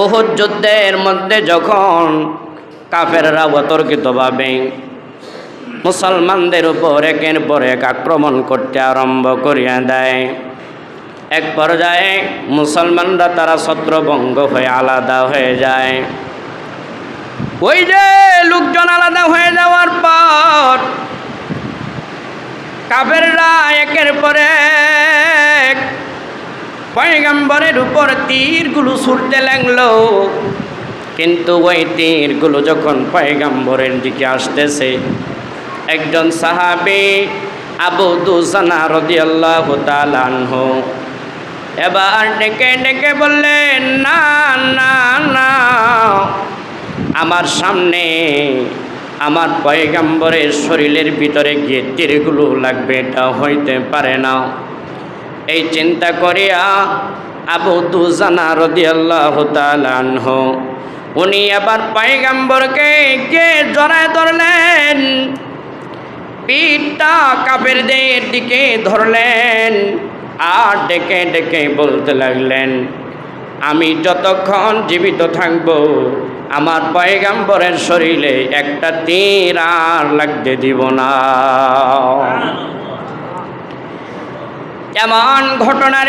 ওহুদ যুদ্ধের মধ্যে যখন কাফেররা অতর্কিতভাবে মুসলমানদের উপর একের পর এক আক্রমণ করতে আরম্ভ করিয়া দেয়, এক পর্যায়ে মুসলমানরা তারা ছত্রভঙ্গ হয়ে আলাদা হয়ে যায়। ওই যে লোকজন আলাদা হয়ে যাওয়ার পর কাফেররা একের পর পয়গাম্বরের উপর তীরগুলো ছুটতে লাগল। কিন্তু ওই তীরগুলো যখন পয়গাম্বরের দিকে আসতেছে, একজন সাহাবি আবু দুসানা রদিয়াল্লাহু তাআলা আনহু এবার ডেকে ডেকে বললেন না না না, আমার সামনে আমার পয়গাম্বরের শরীরের ভিতরে গিয়ে তীরগুলো লাগবে, এটা হইতে পারে না। এই চিন্তা করিয়া আবু দুজানা রদিয়াল্লাহু তাআলা আনহু, উনি আবার পয়গাম্বরকে কে জড়ায় ধরলেন, পিঠটা কাপেরদের দিকে ধরলেন আর ডেকে ডেকে বলতে লাগলেন, আমি যতক্ষণ জীবিত থাকব, আমার পয়গাম্বরের শরীরে একটা তীর আর লাগতে দিব না। এমন ঘটনার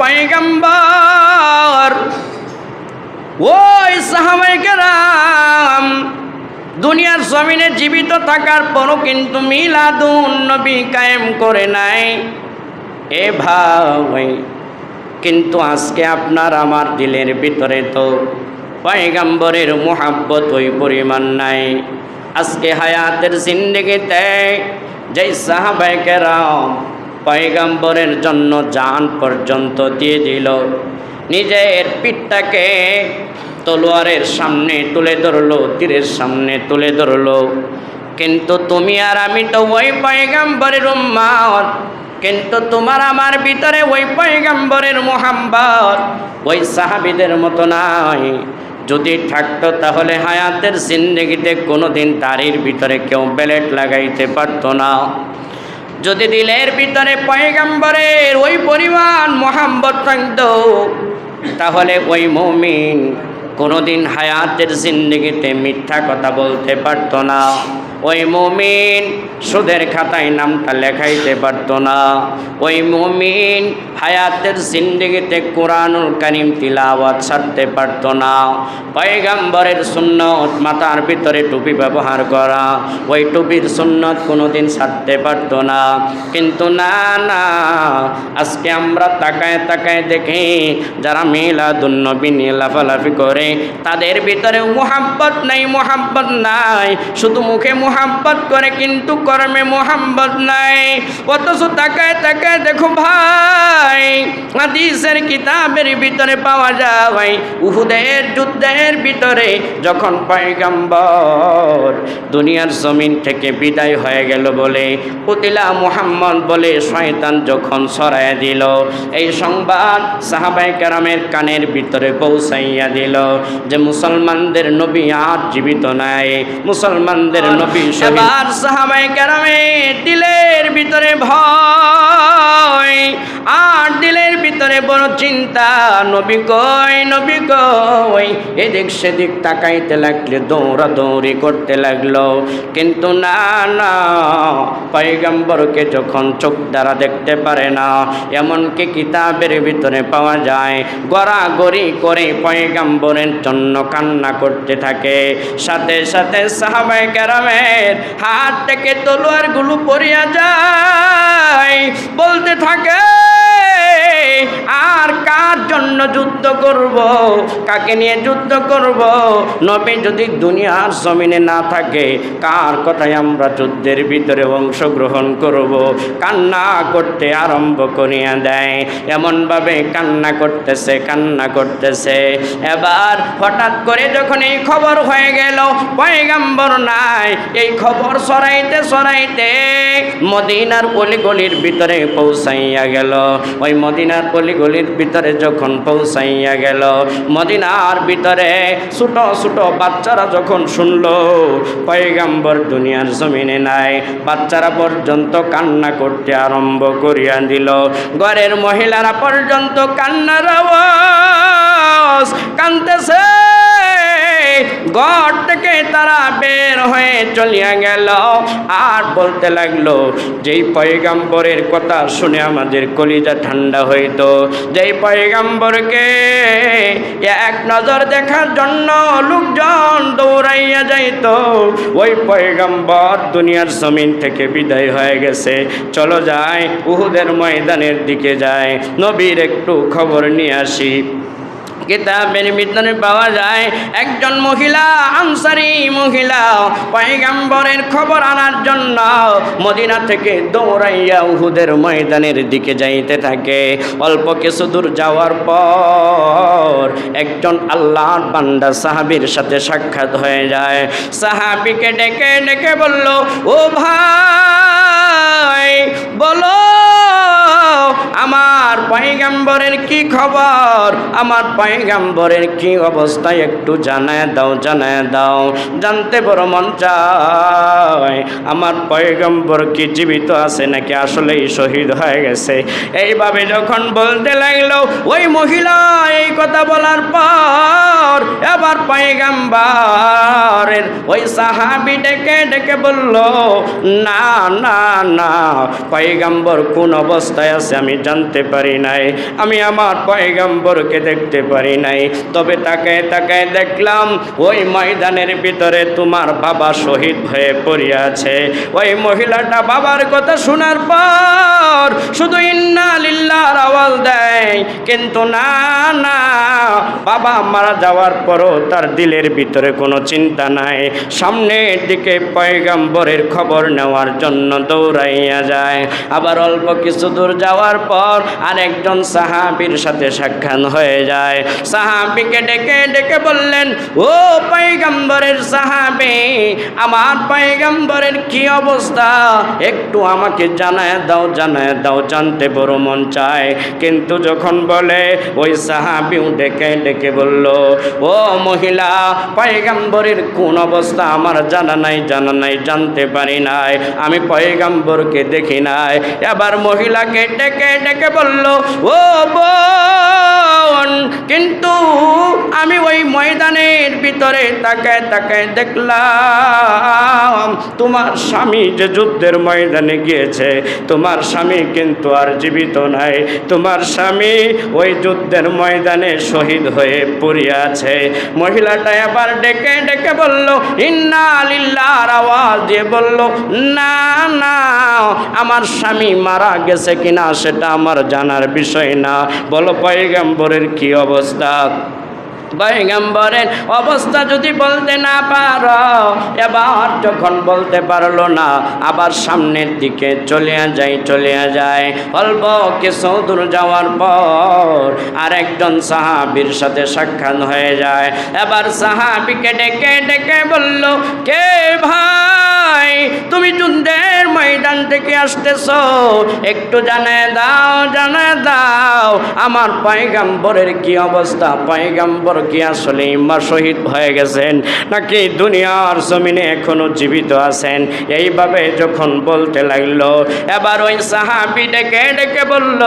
পয়গাম্বর, ওই সাহাবাইকেরাম দুনিয়ার জমিনে জীবিত থাকার পরও কিন্তু মিলাদুন কায়েম করে নাই। এ ভাই, কিন্তু আজকে আপনার আমার দিলের ভিতরে তো পয়গাম্বরের মোহাব্বত ওই পরিমাণ নাই। আজকে হায়াতের জিন্দগিতে যেই সাহাবাইকেরাম পয়গাম্বরের জন্য জান পর্যন্ত দিয়ে দিল। নিজের পিঠটাকে তলোয়ারের সামনে তুলে ধরলো, তীরের সামনে তুলে ধরলো। কিন্তু তুমি আর আমি তো ওই পয়গাম্বরের উম্মাত কিন্তু তোমার আমার ভিতরে ওই পয়গাম্বরের মোহাম্মদ, ওই সাহাবিদের মতো নাই। যদি থাকতো তাহলে হায়াতের জিন্দগিতে কোনোদিন তারির ভিতরে কেউ বেলেট লাগাইতে পারতো না। যদি দিলের ভিতরে পয়গাম্বরের ওই পরিমাণ মোহাম্মদ থাকত, তাহলে ওই মমিন কোনোদিন হায়াতের জিন্দগিতে মিথ্যা কথা বলতে পারত না। ওই মুমিন সুদের খাতায় নামটা লেখাইতে পারতো না। ওই মুমিন হায়াতের জিন্দগিতে কোরআনুল কারিম তিলাওয়াত ছাড়তে পারত না। পয়গাম্বরের সুন্নত মাথার ভিতরে টুপি ব্যবহার করা, ওই টুপির সুন্নত কোনোদিন ছাড়তে পারতো না। কিন্তু না না, আজকে আমরা তাকায় তাকায় দেখি, যারা মেলা মিলাদুন্নবী নিয়ে লাফালাফি করে, তাদের ভিতরে মোহাব্বত নাই মোহাব্বত নাই, শুধু মুখে মোহাব্বত করে কিন্তু কর্মে মোহাব্বত নাই। অথচ তাকায় তাকায় দেখো ভাই হাদিসের কিতাবের ভিতরে পাওয়া যায় উহুদের যুদ্ধের ভিতরে যখন পয়গাম্বর দুনিয়ার জমিন থেকে বিদায় হয়ে গেল বলে পুতিলা মুহাম্মদ বলে শয়তান যখন সরাইয়া দিল এই সংবাদ সাহাবাই কারামের কানের ভিতরে পৌঁছাইয়া দিল যে মুসলমানদের নবী আর জীবিত নাই। মুসলমানদের নবী এবার সাহাবাই কেরামে দিলের ভিতরে ভয়। চিন্তা, নবী কই নবী কই এদিক সেদিক তাকাইতে লাগলে দৌড়া দৌড়ি করতে লাগল। কিন্তু না না, পয়গম্বরকে যখন চোখ দ্বারা দেখতে পারে না, এমনকি কিতাবের ভিতরে পাওয়া যায়, গড়াগড়ি করে পয়গম্বরের জন্য কান্না করতে থাকে। সাথে সাথে সাহাবাই কেরামের হাত থেকে তলোয়ারগুলো পড়িয়া যায়। বলতে থাকে আর কার জন্য যুদ্ধ করব? কাকে নিয়ে যুদ্ধ করব? নবী যদি দুনিয়ার জমিনে না থাকে, কার কথায় আমরা যুদ্ধের ভিতরে অংশগ্রহণ করব? কান্না করতে আরম্ভ করিয়া দেয়। এমনভাবে কান্না করতেছে কান্না করতেছে। এবার হঠাৎ করে যখন এই খবর হয়ে গেল, পয়গাম্বর নাই। এই খবর সরাইতে সরাইতে মদিনার অলিগলির ভিতরে পৌঁছাইয়া গেল। ওই মদিনার অলিগলির ভিতরে যখন পৌঁছাইয়া গেল, মদিনার ভিতরে ছোট ছোট বাচ্চারা যখন শুনল, পয়গাম্বর দুনিয়ার জমিনে নাই, বাচ্চারা পর্যন্ত কান্না করতে আরম্ভ করিয়া দিল। ঘরের মহিলারা পর্যন্ত কান্নার আওয়াজ কানতেছে। ঘর থেকে তারা বের হয়ে চলিয়া গেল। আর বলতে লাগল, যেই পয়গাম্বরের কথা শুনে আমাদের কলিজা ঠান্ডা হইতো, যেই পয়গাম্বরকে এক নজর দেখার জন্য লোকজন দৌড়াইয়া যাইতো, ওই পয়গাম্বর দুনিয়ার জমিন থেকে বিদায় হয়ে গেছে। চলো যায় উহুদের ময়দানের দিকে যায় নবীর একটু খবর নিয়ে আসি। কিতাবের ভিতরে পাওয়া যায়। একজন মহিলা, আনসারি মহিলা, পয়গাম্বরের খবর আনার জন্য মদিনা থেকে দৌড়াইয়া উহুদের ময়দানের দিকে যাইতে থাকে। অল্প কিছু দূর যাওয়ার পর একজন আল্লাহর বান্দা সাহাবীর সাথে সাক্ষাৎ হয়ে যায়। সাহাবিকে ডেকে ডেকে বলল, ও ভাই, বলো, আমার পয়গাম্বরের কি খবর? আমার পয়গাম্বরের কি অবস্থায় একটু জানায় দাও জানায় দাও। জানতে বড় মন চায়, আমার পয়গম্বর কি জীবিত আছে নাকি আসলেই শহীদ হয়ে গেছে? এইভাবে যখন বলতে লাগল, ওই মহিলা এই কথা বলার পর এবার পয়গাম্বরের ওই সাহাবি ডেকে ডেকে বলল, না না না, পয়গাম্বর কোন অবস্থায় আছে আমি জানতে পারি নাই। আমি আমার পয়গাম্বরকে দেখতে পারি নাই। তবে তাকে তাকে দেখলাম, ওই ময়দানের ভিতরে তোমার বাবা শহীদ হয়ে পড়িয়াছে। ওই মহিলাটা বাবার কথা শোনার পর শুধু ইন্না লিল্লাহর আওয়াজ দেয়, কিন্তু না না বাবা মারা যাওয়ার পরও তার দিলের ভিতরে কোনো চিন্তা নাই। সামনের দিকে পয়গাম্বরের খবর নেওয়ার জন্য দৌড়াইয়া যায়। আবার অল্প কিছু দূর যাওয়ার পর আরেকজন সাহাবির সাথে সাক্ষাৎ হয়ে যায়। সাহাবিকে ডেকে ডেকে বললেন, ও পয়গাম্বরের সাহাবি, আমার পয়গাম্বরের কি অবস্থা? একটু আমাকে জানায় দাও জানায় দাও, জানতে বড় মন চায়। কিন্তু যখন বলে, ওই সাহাবিও ডেকে ডেকে বলল, ও মহিলা, পয়গাম্বরের কোন অবস্থা আমার জানা নাই জানা নাই, জানতে পারি নাই। আমি পয়গাম্বরকে দেখি নাই। এবার মহিলাকে ডেকে ডেকে বলল, ও বোন, কিন্তু আমি ওই ময়দানের ভিতরে তাকে তাকে দেখলাম, তোমার স্বামী যে যুদ্ধের ময়দানে গিয়েছে, তোমার স্বামী কিন্তু আর জীবিত নাই। তোমার স্বামী ওই যুদ্ধের ময়দানে শহীদ হয়ে পড়িয়া আছে মহিলাটা এবার ডেকে ডেকে বলল, ইন্না লিল্লাহর আওয়াজ দিয়ে বলল, না না, আমার স্বামী মারা গেছে কিনা সেটা আমার জানার বিষয় না। বলো, পয়গাম্বরের কি অবস্থা? পয়গম্বরের অবস্থা যদি বলতে না পারো, এবার যখন বলতে পারল না, আবার সামনের দিকে চলে যায় চলে যায়। অল্প কিছু দূর যাওয়ার পর আরেকজন সাহাবির সাথে সাক্ষাৎ হয়ে যায়। এবার সাহাবিকে ডেকে ডেকে বলল, কে ভাই, তুমি যুদ্ধের ময়দান থেকে আসতেছ? একটু জানে দাও জানে দাও, আমার পয়গাম্বরের কি অবস্থা? পয়গাম্বর কি আসলে ইম্মা শহীদ হয়ে গেছেন, নাকি দুনিয়ার জমিনে এখনও জীবিত আছেন? এইভাবে যখন বলতে লাগল, এবার ওই সাহাবি ডেকে ডেকে বলল,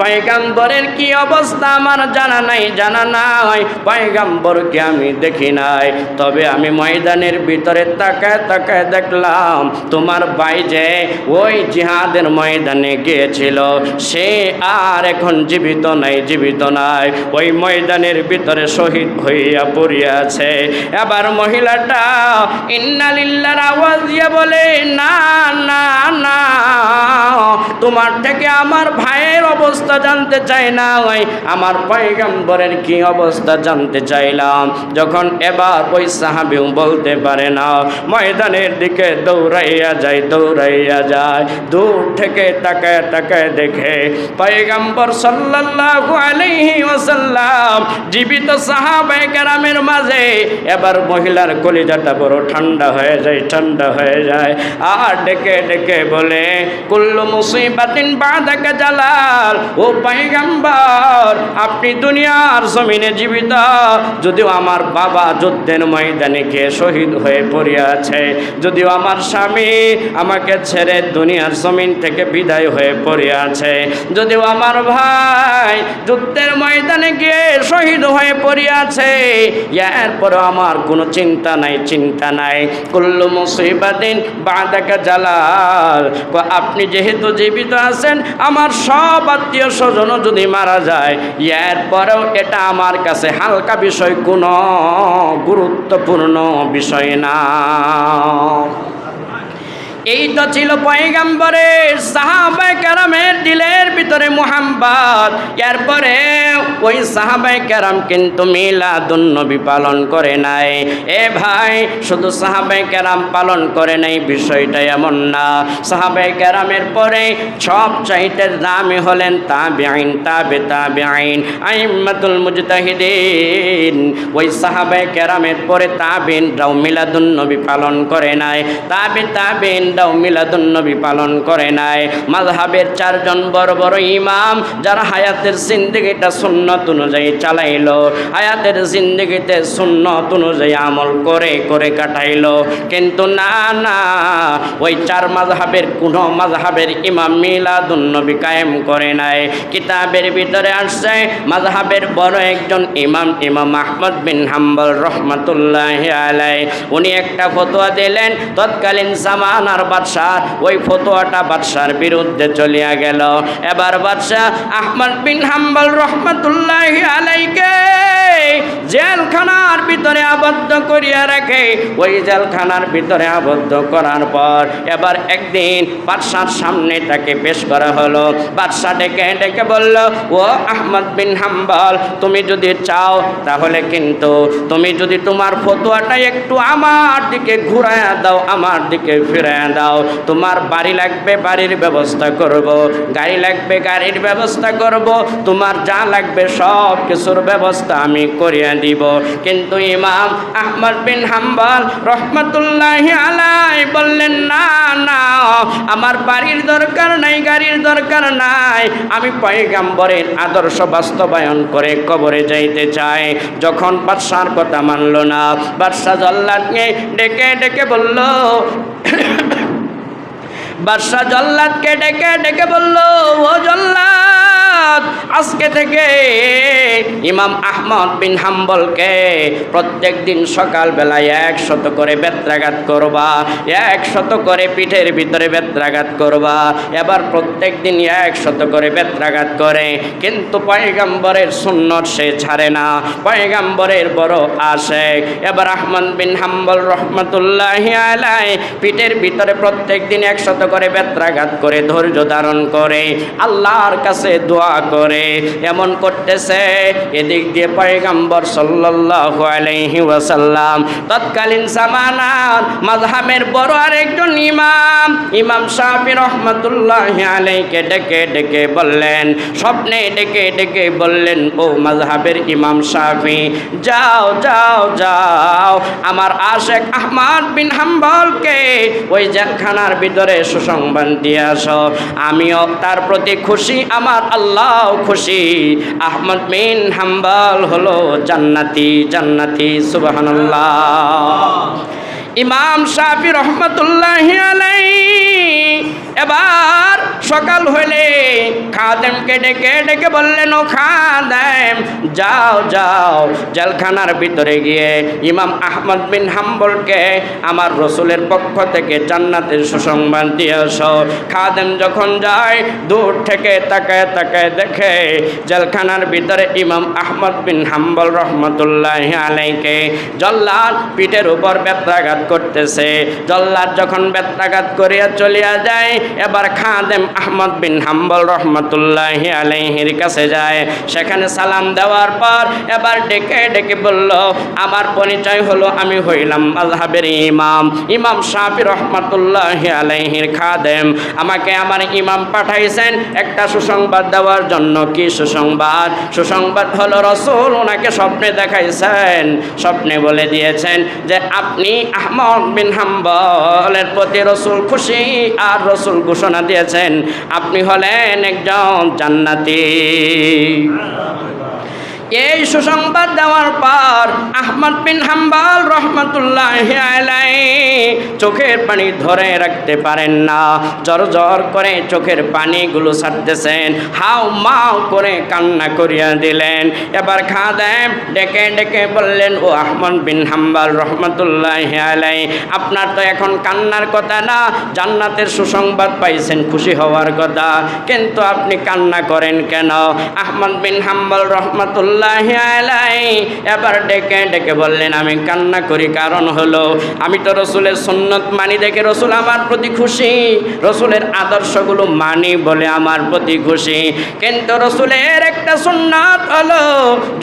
পয়গাম্বরের কি অবস্থা আমার জানা নাই জানা নাই, পয়গাম্বরকে আমি দেখি নাই। তবে আমি ময়দানের ভিতরে তাকায় তাকায় দেখলাম, তোমার ভাই যে ওই জিহাদের ময়দানে গিয়েছিল, সে আর এখন জীবিত নাই জীবিত নাই। ওই ময়দানের ভিতরে শহীদ হইয়া পড়িয়াছে। এবার মহিলাটা ইন্নালিল্লার আওয়াজ দিয়ে বলে, না না না, তোমার থেকে আমার ভাইয়ের অবস্থা জানতে চাই না ওই, আমার পয়গম্বরের কি অবস্থা জানতে চাইলাম? যখন এবার ওই সাহাবিও বলতে পারে না, ময়দানের দিকে দৌড়াইয়া যায় দৌড়াইয়া যায়, দূর থেকে তাকায় তাকায় দেখে পয়গম্বর সাল্লাল্লাহু আলাইহি ওয়াসাল্লাম জীবিত সাহাবায়ে কেরামের মাঝে এবার মহিলার কলিজাটা বড় ঠান্ডা হয়ে যায়, ঠান্ডা হয়ে যায়। আর ডেকে ডেকে বলে, কুল্লু মুসিবাতিন জালাল, ও পয়গম্বর, আপনি দুনিয়ার জমিনে জীবিত। যদিও আমার বাবা যুদ্ধের ময়দানে গিয়ে শহীদ হয়ে পড়ে আছে, যদিও আমার স্বামী আমাকে ছেড়ে দুনিয়ার জমিন থেকে বিদায় হয়ে পড়ে আছে, যদিও আমার ভাই যুদ্ধের ময়দানে গিয়ে শহীদ হয়ে পড়ে করিয়াছে এরপরে আমার কোনো চিন্তা নাই চিন্তা নাই। কুল্লু মুসিবাদিন বাদাকা জালাল। আপনি যেহেতু জীবিত আছেন, আমার সব আত্মীয় স্বজন যদি মারা যায়, এরপরেও এটা আমার কাছে হালকা বিষয়, কোনো গুরুত্বপূর্ণ বিষয় না। এই তো ছিল পয়গাম্বরের সাহাবাই কারামের দিলের ভিতরে মোহাম্মদ। এরপরে ওই সাহাবাই কারাম কিন্তু মিলাদুন্নবী পালন করে নাই। এ ভাই, শুধু সাহাবাই কারাম পালন করে নাই, বিষয়টা এমন না। সাহাবাই কারামের পরে সব চাইতে দামি হলেন তাবে আইন তাবে তাবে আইন আইমাতুল মুজতাহিদিন। ওই সাহাবাই কেরামের পরে তাবিনরাও মিলাদুন্নবী পালন করে নাই। তাবে তাবিনরাও মিলাদুন্নবী পালন করে নাই। মাযহাবের চারজন বড় বড় ইমাম যারা হায়াতের জিন্দেগিটা সুন্নত অনুযায়ী চালাইলো, হায়াতের জিন্দেগিতে সুন্নত অনুযায়ী আমল করে করে কাটাইলো। কিন্তু না না, ওই চার মাযহাবের কোনো মাযহাবের ইমাম মিলাদুন্নবী কায়েম করে নাই। কিতাবের ভিতরে আসছে, মাযহাবের বড় একজন ইমাম ইমাম আহমদ বিন হাম্বল রহমতুল্লাহ আলাই উনি একটা ফতোয়া দিলেন, তৎকালীন জামানার বাদশাহ, ওই ফতোয়াটা বাদশার বিরুদ্ধে চলিয়া গেল। এবার বাদশাহ আহমদ বিন হাম্বল রহমতুল্লাহ আলাইকে জেলখানার ভিতরে আবদ্ধ করিয়া রাখে। ওই জেলখানার ভিতরে আবদ্ধ করার পর এবার একদিন বাদশার সামনে তাকে পেশ করা হলো। বাদশা ডেকে ডেকে বলল, ও আহমদ বিন হাম্বল, তুমি যদি চাও তাহলে কিন্তু তুমি যদি তোমার ফতোয়াটা একটু আমার দিকে ঘুরাইয়া দাও, আমার দিকে ফিরাইয়া দাও। তোমার বাড়ি লাগবে, বাড়ির ব্যবস্থা করব। গাড়ি লাগবে গাড়ির ব্যবস্থা করব, তোমার যা লাগবে সব কিছুর ব্যবস্থা আমি করিয়া দিব। কিন্তু ইমাম আহমদ বিন হাম্বল রহমতুল্লাহ আলাই বললেন, না না, আমার বাড়ির দরকার নাই, গাড়ির দরকার নাই। আমি পয়গাম্বরের আদর্শ বাস্তবায়ন করে কবরে যাইতে চাই। যখন বাদশার কথা মানলো না, বাদশাহ জল্লাদকে ডেকে ডেকে বলল বাদশাহ জল্লাদকে ডেকে ডেকে বলল ও জল্লাদ আজকে থেকে ইমাম আহমদ বিন হাম্বলকে প্রত্যেক দিন সকালবেলায় একশত করে বেত্রাঘাত করবা, একশত করে পিঠের ভিতরে বেত্রাঘাত করবা। এবার প্রত্যেক দিন একশত করে বেত্রাঘাত করে, কিন্তু পয়গাম্বরের সুন্নত সে ছাড়ে না, পয়গাম্বরের বড় আসে এবার আহমদ বিন হাম্বল রহমতুল্লাহ পিঠের ভিতরে প্রত্যেক দিন একশত করে বেত্রাঘাত করে ধৈর্য ধারণ করে, আল্লাহর কাছে দোয়া করে, এমন করতেছে। এদিক দিয়ে পয়গাম্বর সাল্লাল্লাহু আলাইহি ওয়াসাল্লাম, তৎকালীন জামানার মাযহাবের বড় আরেকজন ইমাম ইমাম শাফি রহমাতুল্লাহি আলাইকে ডেকে ডেকে বললেন, স্বপ্নে ডেকে ডেকে বললেন, ও মাযহাবের ইমাম শাফি, যাও যাও যাও, আমার আশেক আহমদ বিন হাম্বলকে ওই জেলখানার ভিতরে সুসংবাদ দিয়ে আসো। আমিও তার প্রতি খুশি, আমার আল্লাহ খুশি। আহমদ বিন হাম্বাল হলো জান্নাতি জান্নাতি সুবহানাল্লাহ। ইমাম শাফি রহমতুল্লাহ আলাই এবার সকাল হইলে খাদেমকে ডেকে ডেকে বললেন ও খাদেম, যাও যাও। জেলখানার ভিতরে গিয়ে ইমাম আহমদ বিন হাম্বলকে আমার রসুলের পক্ষ থেকে জান্নাতের সুসংবাদ দিয়ে আসো খাদেম যখন যায়, দূর থেকে তাকায় তাকায় দেখে জেলখানার ভিতরে ইমাম আহমদ বিন হাম্বল রহমতুল্লাহ আলাইকে জল্লাদ পিঠের উপর বেত্রাঘাত করতেছে। জল্লাদ যখন বেত্রাঘাত করিয়া চলিয়া যায় এবার খাদেম আহমদ বিন হাম্বল রহমতুল্লাহ আলাইহির কাছে যায়। সেখানে সালাম দেওয়ার পর এবার ডেকে ডেকে বলল, আমার পরিচয় হলো, আমি হইলাম মাযহাবের ইমাম ইমাম শাফি রহমতুল্লাহ আলাইহির খাদেম। আমাকে আমার ইমাম পাঠাইছেন একটা সুসংবাদ দেওয়ার জন্য। কি সুসংবাদ? সুসংবাদ হলো, রসুল ওনাকে স্বপ্নে দেখাইছেন। স্বপ্নে বলে দিয়েছেন যে, আপনি আহমদ বিন হাম্বলের প্রতি রসুল খুশি, আর রসুল ঘোষণা দিয়েছেন আপনি হলেন একজন জান্নাতি। এই সুসংবাদ দেওয়ার পর আহমদ বিন হাম্বাল রহমতুল্লাহ চোখের পানি ধরে রাখতে পারেন না। জ্বর জ্বর করে চোখের পানিগুলো ছাড়তেছেন। হাও মাও করে কান্না করিয়া দিলেন। এবার খাদেম ডেকে ডেকে বললেন, ও আহমদ বিন হাম্বাল রহমতুল্লাহ আলাই আপনার তো এখন কান্নার কথা না। জান্নাতের সুসংবাদ পাইছেন, খুশি হওয়ার কথা। কিন্তু আপনি কান্না করেন কেন? আহমদ বিন হাম্বাল রহমতুল্লাহ আলাই এবার ডেকে ডেকে বললেন, আমি কান্না করি, কারণ হলো আমি তো রসুলের সুন্নত মানি দেখে রসুল আমার প্রতি খুশি। রসুলের আদর্শগুলো মানি বলে আমার প্রতি খুশি। কিন্তু রসুলের একটা সুন্নাত হলো,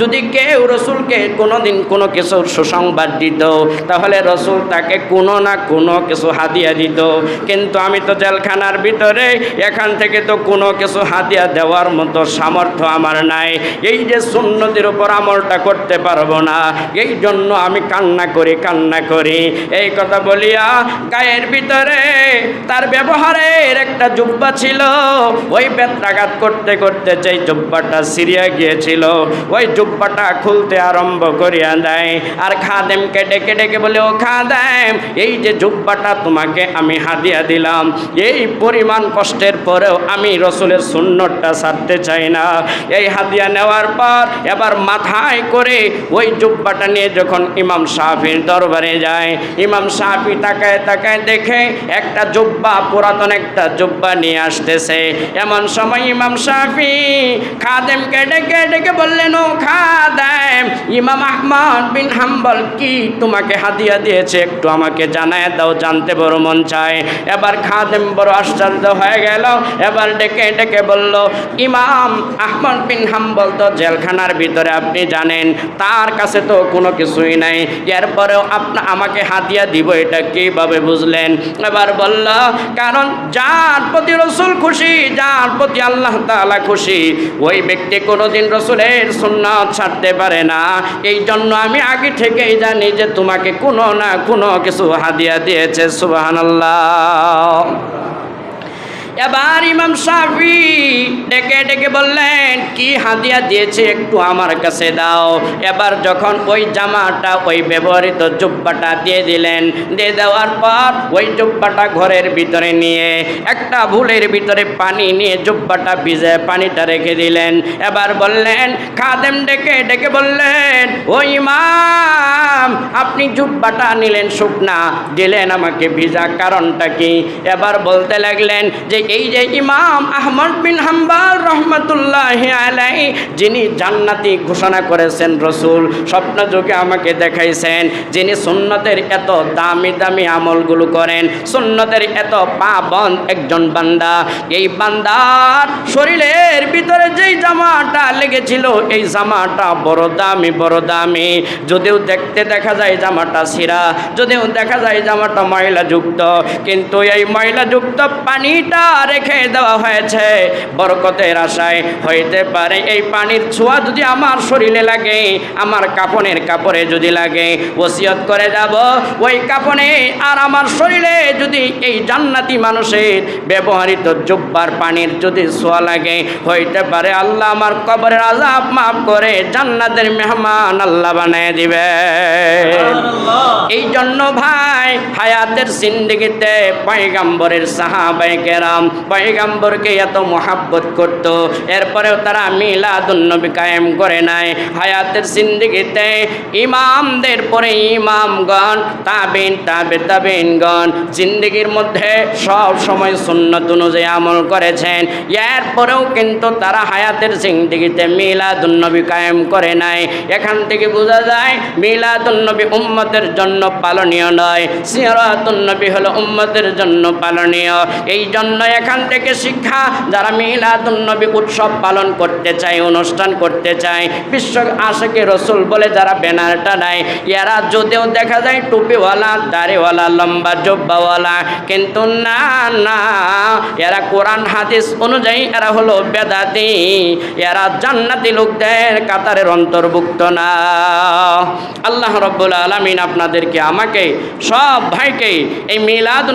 যদি কেউ রসুলকে কোনোদিন কোনো কিছুর সুসংবাদ দিত, তাহলে রসুল তাকে কোনো না কোনো কিছু হাদিয়া দিত। কিন্তু আমি তো জেলখানার ভিতরে, এখান থেকে তো কোনো কিছু হাদিয়া দেওয়ার মতো সামর্থ্য আমার নাই। এই যে সুন্নতির উপর আমলটা করতে পারব না। এই জন্য আমি কান্না করি কান্না করি। এই কথা বলিয়া গায়ের ভিতরে তার ব্যবহারের একটা জুব্বা ছিল। ওই বেত্রাঘাত করতে করতে যেই জুব্বাটা সিরিয়া গিয়েছিল, ওই জুব্বাটা খুলতে আরম্ভ করিয়া দেয়। আর খাদেমকে ডেকে ডেকে বলে, ও খাদেম, এই যে জুব্বাটা তোমাকে আমি হাদিয়া দিলাম, এই পরিমাণ কষ্টের পরেও আমি রসুলের সুন্নতটা ছাড়তে চাই না। এই হাদিয়া নেওয়ার পর এবার মাথায় করে ওই জুব্বাটা নিয়ে যখন ইমাম সাহাফির দরবারে যায়, ইমাম সাহাফি তাকায় তাকায় দেখে একটা জুব্বা, পুরাতন একটা জুব্বা নিয়ে আসতেছে। এমন সময় ইমাম সাহাফি খাদেমকে ডেকে ডেকে বললেন ও খাদেম, ইমাম আহমদ বিন হাম্বল কি তোমাকে হাদিয়া দিয়েছে? একটু আমাকে জানায় দাও, জানতে বড় মন চায়। এবার খাদেম বড় আশ্চর্য হয়ে গেল। এবার ডেকে ডেকে বলল, ইমাম আহমদ বিন হাম্বল তো জেলখানার ভিতরে আপনি জানেন, তার কাছে তো কোনো কিছুই নাই। এরপরেও আপনা, আমাকে হাতিয়া দিব, এটা কীভাবে বুঝলেন? এবার বলল, কারণ যার প্রতি রসুল খুশি, যার প্রতি আল্লাহ তাআলা খুশি, ওই ব্যক্তি কোনোদিন রসুলের সুন্নাত ছাড়তে পারে না। এই জন্য আমি আগে থেকেই জানি যে তোমাকে কোনো না কোনো কিছু হাদিয়া দিয়েছে, সুবহানাল্লাহ। এবার ইমাম সাফি ডেকে ডেকে বললেন, কি হাদিয়া দিয়েছে একটু আমার কাছে দাও। এবার যখন ওই জামাটা, ওই ব্যবহৃত জুব্বাটা দিয়ে দিলেন, দিয়ে দেওয়ার পর ওই জুব্বাটা ঘরের ভিতরে নিয়ে, একটা ভুলের ভিতরে পানি নিয়ে জুব্বাটা ভিজে পানিটা রেখে দিলেন। এবার বললেন, খাদেম ডেকে ডেকে বললেন, ও ইমাম, আপনি জুব্বাটা নিলেন শুকনা, দিলেন আমাকে ভিজা, কারণটা কি? এবার বলতে লাগলেন যে এই যে ইমাম আহমদ বিন হাম্বাল রহমতুল্লাহ আলাই যিনি জান্নাতি ঘোষণা করেছেন রসুল, স্বপ্ন যুগে আমাকে দেখাইছেন, যিনি সুন্নতের এত দামি দামি আমলগুলো করেন, সুন্নতের এত পাবন একজন বান্দা। এই বান্দার শরীরের ভিতরে যেই জামাটা লেগেছিল, এই জামাটা বড় দামি বড় দামি। যদিও দেখতে দেখা যায় জামাটা সিরা যদিও দেখা যায় জামাটা ময়লাযুক্ত, কিন্তু এই ময়লাযুক্ত পানিটা রেখে দেওয়া হয়েছে। বরকতের আশায় হইতে পারে এই পানির ছোঁয়া যদি আমার শরীরে লাগে আমার কাপনের কাপড়ে যদি লাগে ওসিয়ত করে যাব। ওই কাপনে আর আমার শরীরে যদি এই জান্নাতি মানুষের ব্যবহৃত জুব্বার পানির যদি ছোঁয়া লাগে হইতে পারে আল্লাহ আমার কবরের আজাব মাফ করে জান্নাতের মেহমান আল্লাহ বানিয়ে দিবে। এই জন্য ভাই হায়াতের জিন্দিগিতে পয়গাম্বরের সাহাবাই কেরাম পয়গাম্বরকে এত মহাব্বত করত। এরপরেও তারা মিলাদুন্নবী কায়েম করে নাই। হায়াতের জিন্দিগিতে ইমামদের পরে ইমামগণ তাবিন তাবে তাবিনগণ জিন্দিগির মধ্যে সব সময় সুন্নত অনুযায়ী আমল করেছেন। এরপরেও কিন্তু তারা হায়াতের জিন্দিগিতে মিলাদুন্নবী কায়েম করে নাই। এখান থেকে বোঝা যায় মিলাদুন্নবী উম্মতের জন্য পালনীয় নয়। সিরাতুন্নবী হলো উম্মতের জন্য পালনীয়। এই জন্য এখান থেকে শিক্ষা যারা মিলাদুন্নবী উৎসব পালন করতে চায়, অনুষ্ঠান করতে চায়, বিশ্ব আশেকে রসুল বলে যারা ব্যানারটা নেয়, এরা যদিও দেখা যায় টুপিওয়ালা, দাড়িওয়ালা, লম্বা জব্বাওয়ালা, কিন্তু না না, এরা কোরআন, হাদিস অনুযায়ী এরা হলো বেদাতি, এরা জান্নাতি লোকদের কাতারের অন্তর্ভুক্ত না। আল্লাহ রব্বুল আলমিন আপনাদেরকে, আমাকে, সব ভাইকে এই মিলাদ